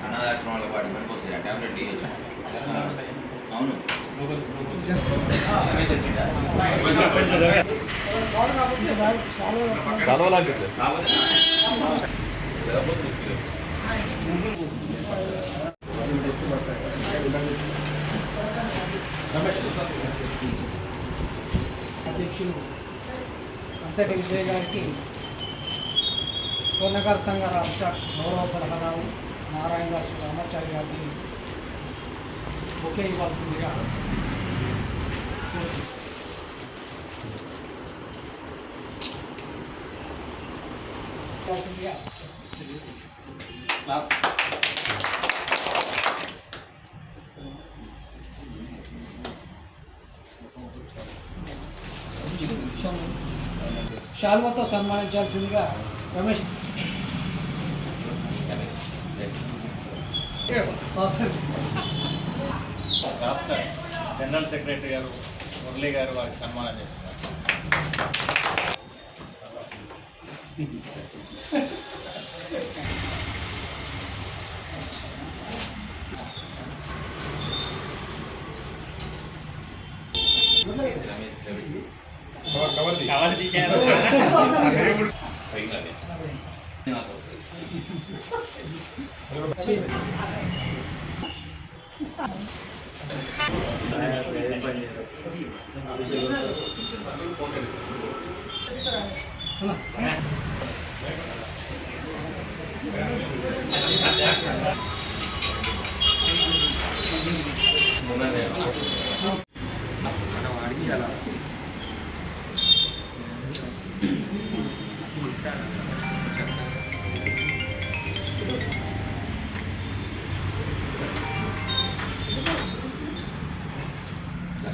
అన్నదాశ్రమాల వాటి మనకు వస్తాయి టాబ్లెట్ ఇవ్వచ్చు అవును రమేష్ వచ్చిండా? కావాలి. అధ్యక్షులు అంతటి విజయ్ గారికి స్వర్ణకార సంఘ రాష్ట్ర గౌరవ సలహాదారు నారాయణ దాస్ రామాచారి గారికి ఒకే ఇవ్వాల్సిందిగా కోరుతున్నాను. ఇవ్వాల్సిందిగా శాల్వతో సన్మానించాల్సిందిగా రమేష్ రాష్ట్ర జనరల్ సెక్రటరీ గారు మురళీ గారు వారికి సన్మానం చేస్తున్నారు. ఉన్నదే.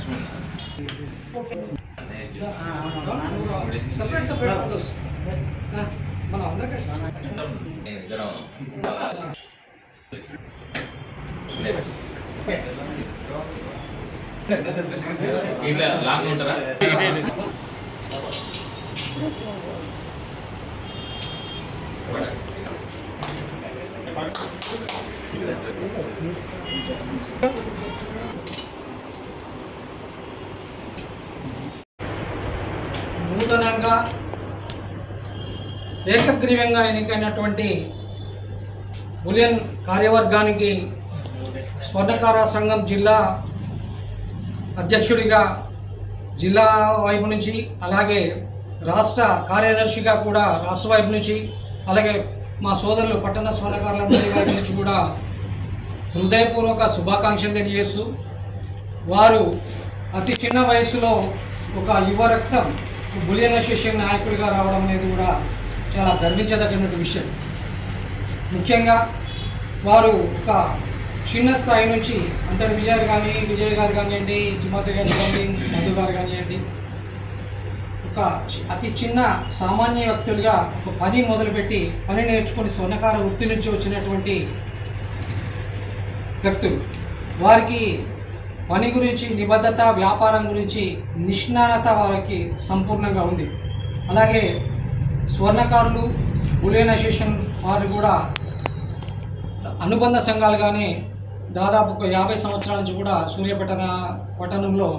Long separate separate photos. ఆ, మనం అందరికీ నేను ఇద్దరం ఇట్లా లాంగ్ ఉంటారా నూతనంగా ఏకగ్రీవంగా ఎన్నికైనటువంటి బులియన్ కార్యవర్గానికి స్వర్ణకార సంఘం జిల్లా అధ్యక్షుడిగా జిల్లా వైపు నుంచి అలాగే రాష్ట్ర కార్యదర్శిగా కూడా రాష్ట్ర వైపు నుంచి అలాగే మా సోదరులు పట్టణ స్వర్ణకారులందరి వైపు నుంచి కూడా హృదయపూర్వక శుభాకాంక్షలు తెలియజేస్తూ వారు అతి చిన్న వయసులో ఒక యువ రక్తం బులియన్ అసోసియేషన్ నాయకుడిగా రావడం అనేది కూడా చాలా గర్వించదగినటువంటి విషయం. ముఖ్యంగా వారు ఒక చిన్న స్థాయి నుంచి అంతటి విజయ్ కానీ విజయ్ గారు కానివ్వండి జిమాతి గారు కానివ్వండి మధు గారు కానివ్వండి ఒక అతి చిన్న సామాన్య వ్యక్తులుగా ఒక పని మొదలుపెట్టి పని నేర్చుకుని స్వర్ణకార వృత్తి నుంచి వచ్చినటువంటి వ్యక్తులు. వారికి పని గురించి నిబద్ధత వ్యాపారం గురించి నిష్ణానత వారికి సంపూర్ణంగా ఉంది. అలాగే స్వర్ణకారులు బులేన అసోసియేషన్ వారు కూడా అనుబంధ సంఘాలుగానే దాదాపు ఒక యాభై సంవత్సరాల నుంచి కూడా సూర్యపట్టణ పట్టణంలో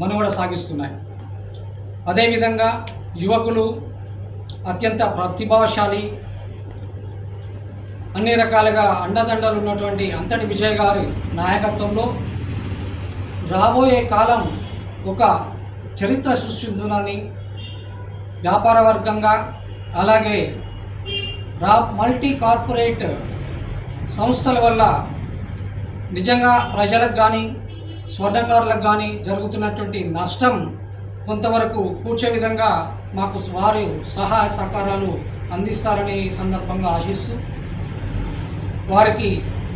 మనుగడ సాగిస్తున్నాయి. అదేవిధంగా యువకులు అత్యంత ప్రతిభాశాలి అన్ని రకాలుగా అండదండలు ఉన్నటువంటి అంతటి విజయ్ గారి నాయకత్వంలో రాబోయే కాలం ఒక చరిత్ర సృష్టించునని వ్యాపార వర్గంగా అలాగే రా మల్టీ కార్పొరేట్ సంస్థల వల్ల నిజంగా ప్రజలకు కానీ స్వర్ణకారులకు కానీ జరుగుతున్నటువంటి నష్టం కొంతవరకు కూర్చే విధంగా మాకు వారు సహాయ సహకారాలు అందిస్తారని ఈ సందర్భంగా ఆశిస్తూ వారికి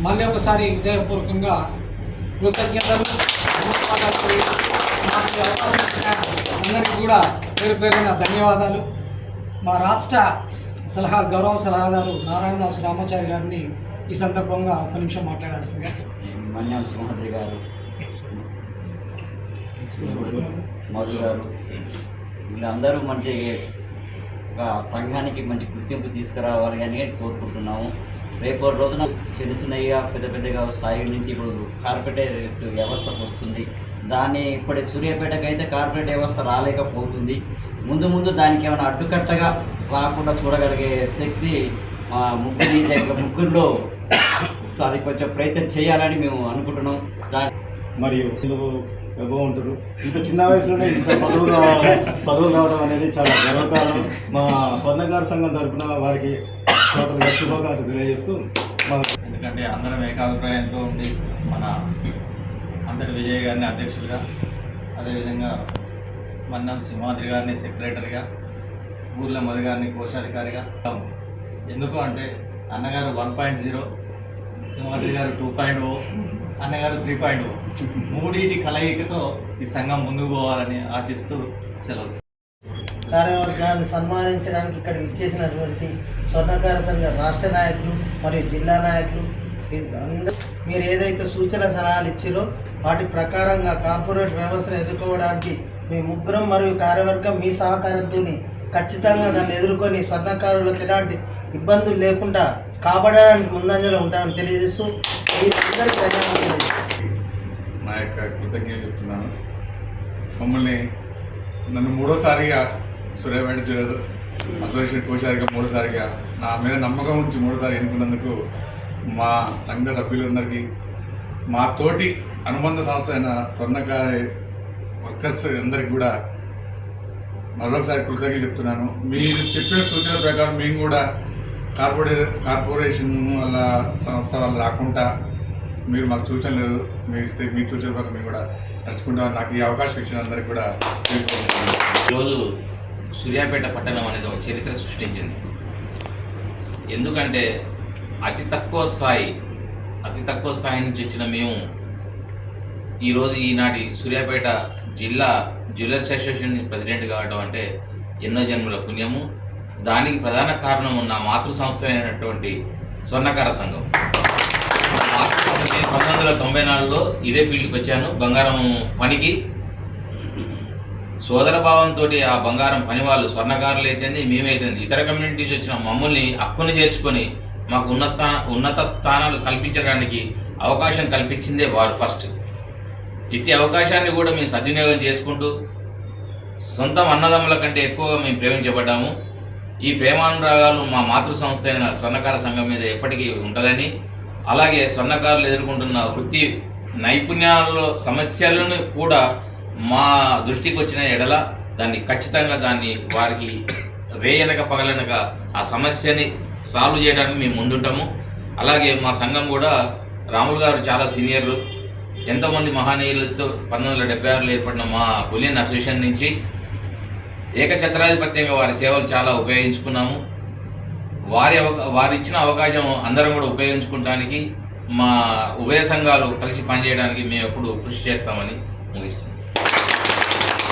మళ్ళీ ఒకసారి హృదయపూర్వకంగా కృతజ్ఞతలు అందరికీ కూడా పేరు పేరున ధన్యవాదాలు. మా రాష్ట్ర సలహా గౌరవ సలహాదారు నారాయణదాస్ రామాచారి గారిని ఈ సందర్భంగా ఒక నిమిషం మాట్లాడాల్సిందిగా. మన్యాల సింహాద్రి గారు మధు గారు వీళ్ళందరూ మంచి ఒక సంఘానికి మంచి గుర్తింపు తీసుకురావాలి అని కోరుకుంటున్నాము. రేపటి రోజున చిన్న చిన్నగా పెద్ద పెద్దగా స్థాయి నుంచి ఇప్పుడు కార్పొరేట్ వ్యవస్థకు వస్తుంది. దాన్ని ఇప్పటి సూర్యాపేటకి అయితే కార్పొరేట్ వ్యవస్థ రాలేకపోతుంది. ముందు ముందు దానికి ఏమైనా అడ్డుకట్టగా రాకుండా చూడగలిగే శక్తి మా ముగ్గురి దగ్గర ముగ్గురిలో అది కొంచెం ప్రయత్నం చేయాలని మేము అనుకుంటున్నాం. మరియు ఇందులో బాగుంటారు ఇంత చిన్న వయసులోనే ఇంత పదవులు రావడం పదవులు రావడం అనేది చాలా గర్వకారణం. మా స్వర్ణకార సంఘం తరపున వారికి శుభాకాంక్షలు తెలియజేస్తూ ఎందుకంటే అందరం ఏకాభిప్రాయంతో ఉండి మన అందరి విజయ్ గారిని అధ్యక్షులుగా అదేవిధంగా మన్నం సింహాద్రి గారిని సెక్రటరీగా ఊర్ల మధు గారిని కోశాధికారిగా. ఎందుకు అంటే అన్నగారు వన్ పాయింట్ జీరో సింహాద్రి గారు టూ పాయింట్ ఓ అన్నగారు త్రీ పాయింట్ ఓ. మూడింటి కలయికతో ఈ సంఘం ముందుకు పోవాలని ఆశిస్తూ సెలవు కార్యవర్గాన్ని సన్మానించడానికి ఇక్కడ విచ్చేసినటువంటి స్వర్ణకార సంఘ రాష్ట్ర నాయకులు మరియు జిల్లా నాయకులు మీరు ఏదైతే సూచన సలహాలు ఇచ్చారో వాటి ప్రకారంగా కార్పొరేట్ వ్యవస్థను ఎదుర్కోవడానికి మీ ముగ్గురం మరియు కార్యవర్గం మీ సహకారంతో ఖచ్చితంగా దాన్ని ఎదుర్కొని స్వర్ణకారులకు ఎలాంటి ఇబ్బందులు లేకుండా కాపాడడానికి ముందంజలో ఉంటామని తెలియజేస్తూ నా యొక్క కృతజ్ఞత చెప్తున్నాను. మమ్మల్ని నన్ను మూడోసారిగా సూర్యాపేట జిల్లా అసోసియేట్ కోశాధిగా మూడోసారిగా నా మీద నమ్మకం ఉంచి మూడోసారి ఎన్నుకున్నందుకు మా సంఘ సభ్యులందరికీ మా తోటి అనుబంధ సంస్థ అయిన స్వర్ణకారి వర్కర్స్ అందరికీ కూడా మరొకసారి కృతజ్ఞతలు చెప్తున్నాను. మీరు చెప్పిన సూచనల ప్రకారం మేము కూడా కార్పొరే కార్పొరేషన్ వల్ల సంస్థ వాళ్ళు రాకుండా మీరు మాకు సూచనలు మీరు ఇస్తే మీ సూచనల ప్రకారం మేము కూడా నడుచుకుంటాం నాకు ఈ అవకాశం ఇచ్చిన అందరికీ కూడా ఈరోజు సూర్యాపేట పట్టణం అనేది ఒక చరిత్ర సృష్టించింది. ఎందుకంటే అతి తక్కువ స్థాయి అతి తక్కువ స్థాయి నుంచి వచ్చిన మేము ఈరోజు ఈనాటి సూర్యాపేట జిల్లా జ్యువెలర్స్ అసోసియేషన్ ప్రెసిడెంట్ కావడం అంటే ఎన్నో జన్మల పుణ్యము. దానికి ప్రధాన కారణం నా మాతృ సంస్థ అయినటువంటి స్వర్ణకార సంఘం. పంతొమ్మిది వందల తొంభై నాలుగులో ఇదే ఫీల్డ్కి వచ్చాను. బంగారం పనికి సోదర భావంతో ఆ బంగారం పని వాళ్ళు స్వర్ణకారులు అయితేంది మేమైతుంది. ఇతర కమ్యూనిటీస్ వచ్చిన మమ్మల్ని హక్కును చేర్చుకొని మాకు ఉన్న స్థా ఉన్నత స్థానాలు కల్పించడానికి అవకాశం కల్పించిందే వారు ఫస్ట్. ఇట్టి అవకాశాన్ని కూడా మేము సద్వినియోగం చేసుకుంటూ సొంతం అన్నదమ్ముల కంటే ఎక్కువగా మేము ప్రేమించబడ్డాము. ఈ ప్రేమానురాగాలు మా మాతృ సంస్థ అయిన స్వర్ణకార సంఘం మీద ఎప్పటికీ ఉంటుందని అలాగే స్వర్ణకారులు ఎదుర్కొంటున్న వృత్తి నైపుణ్యాలలో సమస్యలను కూడా మా దృష్టికి వచ్చిన ఎడల దాన్ని ఖచ్చితంగా దాన్ని వారికి రేయనక పగలనక ఆ సమస్యని సాల్వ్ చేయడానికి మేము ముందుంటాము. అలాగే మా సంఘం కూడా రాములు గారు చాలా సీనియర్లు. ఎంతోమంది మహానీయులతో పంతొమ్మిది వందల డెబ్బై ఆరులో ఏర్పడిన మా బులియన్ అసోసియేషన్ నుంచి ఏకఛత్రాధిపత్యంగా వారి సేవలు చాలా ఉపయోగించుకున్నాము. వారి అవకా వారు ఇచ్చిన అవకాశం అందరం కూడా ఉపయోగించుకోవడానికి మా ఉభయ సంఘాలు కలిసి పనిచేయడానికి మేము ఎప్పుడు కృషి చేస్తామని ముగిస్తున్నాం.